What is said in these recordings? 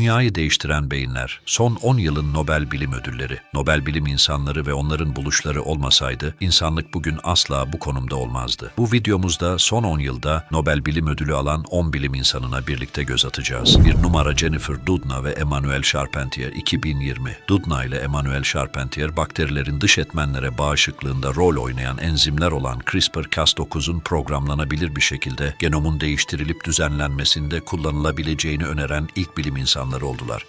Dünyayı değiştiren beyinler, son 10 yılın Nobel Bilim Ödülleri, Nobel bilim insanları ve onların buluşları olmasaydı, insanlık bugün asla bu konumda olmazdı. Bu videomuzda son 10 yılda Nobel Bilim Ödülü alan 10 bilim insanına birlikte göz atacağız. Bir numara Jennifer Doudna ve Emmanuel Charpentier 2020. Doudna ile Emmanuel Charpentier, bakterilerin dış etmenlere bağışıklığında rol oynayan enzimler olan CRISPR-Cas9'un programlanabilir bir şekilde genomun değiştirilip düzenlenmesinde kullanılabileceğini öneren ilk bilim insanları oldular.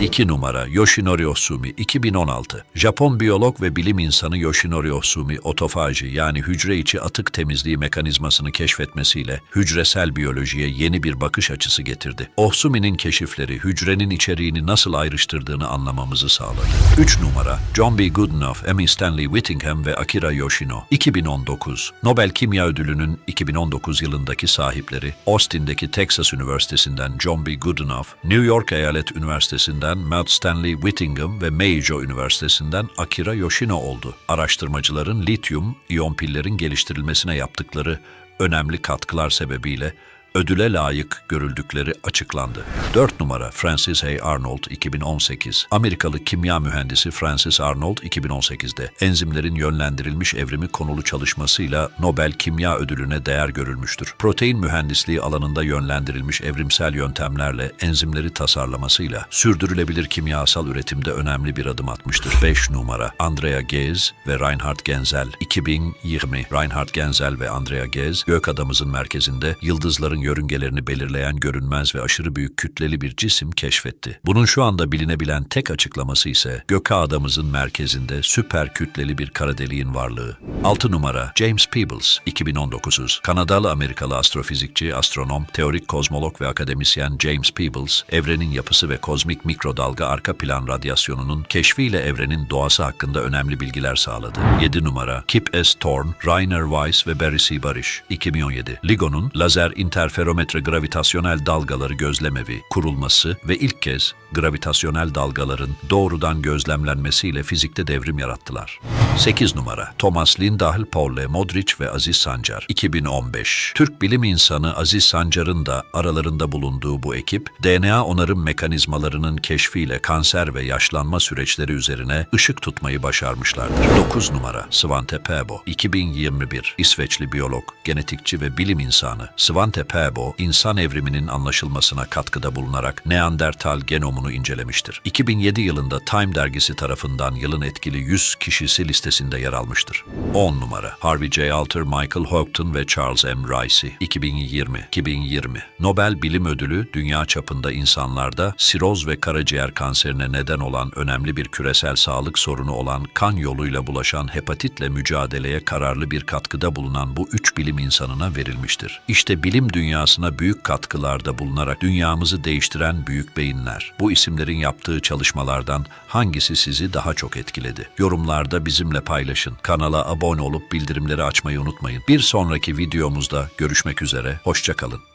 2 numara Yoshinori Ohsumi 2016 Japon biyolog ve bilim insanı Yoshinori Ohsumi otofaji yani hücre içi atık temizliği mekanizmasını keşfetmesiyle hücresel biyolojiye yeni bir bakış açısı getirdi. Ohsumi'nin keşifleri hücrenin içeriğini nasıl ayrıştırdığını anlamamızı sağladı. 3 numara John B. Goodenough, Emmy Stanley Whittingham ve Akira Yoshino 2019 Nobel Kimya Ödülü'nün 2019 yılındaki sahipleri Austin'deki Texas Üniversitesi'nden John B. Goodenough, New York Eyalet Üniversitesi'nden Matt Stanley Whittingham ve Meiji Üniversitesi'nden Akira Yoshino oldu. Araştırmacıların lityum iyon pillerin geliştirilmesine yaptıkları önemli katkılar sebebiyle ödüle layık görüldükleri açıklandı. 4 numara Francis A. Arnold 2018 Amerikalı kimya mühendisi Francis Arnold 2018'de enzimlerin yönlendirilmiş evrimi konulu çalışmasıyla Nobel Kimya Ödülüne değer görülmüştür. Protein mühendisliği alanında yönlendirilmiş evrimsel yöntemlerle enzimleri tasarlamasıyla sürdürülebilir kimyasal üretimde önemli bir adım atmıştır. 5 numara Andrea Ghez ve Reinhard Genzel 2020 Reinhard Genzel ve Andrea Ghez gök adamızın merkezinde yıldızların yörüngelerini belirleyen görünmez ve aşırı büyük kütleli bir cisim keşfetti. Bunun şu anda bilinebilen tek açıklaması ise göka adamızın merkezinde süper kütleli bir kara deliğin varlığı. 6 numara James Peebles 2019 Kanadalı Amerikalı astrofizikçi, astronom, teorik kozmolog ve akademisyen James Peebles, evrenin yapısı ve kozmik mikrodalga arka plan radyasyonunun keşfiyle evrenin doğası hakkında önemli bilgiler sağladı. 7 numara Kip S. Thorne, Rainer Weiss ve Barry C. Barish 2017 LIGO'nun lazer interferometre gravitasyonel dalgaları gözlemevi kurulması ve ilk kez gravitasyonel dalgaların doğrudan gözlemlenmesiyle fizikte devrim yarattılar. 8 numara Thomas Lindahl, Paul. Modric ve Aziz Sancar 2015 Türk bilim insanı Aziz Sancar'ın da aralarında bulunduğu bu ekip DNA onarım mekanizmalarının keşfiyle kanser ve yaşlanma süreçleri üzerine ışık tutmayı başarmışlardır. 9 numara Svante Pääbo 2021 İsveçli biyolog, genetikçi ve bilim insanı Svante Pääbo insan evriminin anlaşılmasına katkıda bulunarak Neandertal genomunu incelemiştir. 2007 yılında Time dergisi tarafından yılın etkili 100 kişisi listesinde yer almıştır. 10 numara Harvey J. Alter, Michael Houghton ve Charles M. Rice 2020 2020 Nobel Bilim Ödülü dünya çapında insanlarda siroz ve karaciğer kanserine neden olan önemli bir küresel sağlık sorunu olan kan yoluyla bulaşan hepatitle mücadeleye kararlı bir katkıda bulunan bu üç bilim insanına verilmiştir. İşte bilim dünyasına büyük katkılarda bulunarak dünyamızı değiştiren büyük beyinler. Bu isimlerin yaptığı çalışmalardan hangisi sizi daha çok etkiledi? Yorumlarda bizimle paylaşın. Kanala abone olup bildirimleri açmayı unutmayın. Bir sonraki videomuzda görüşmek üzere. Hoşçakalın.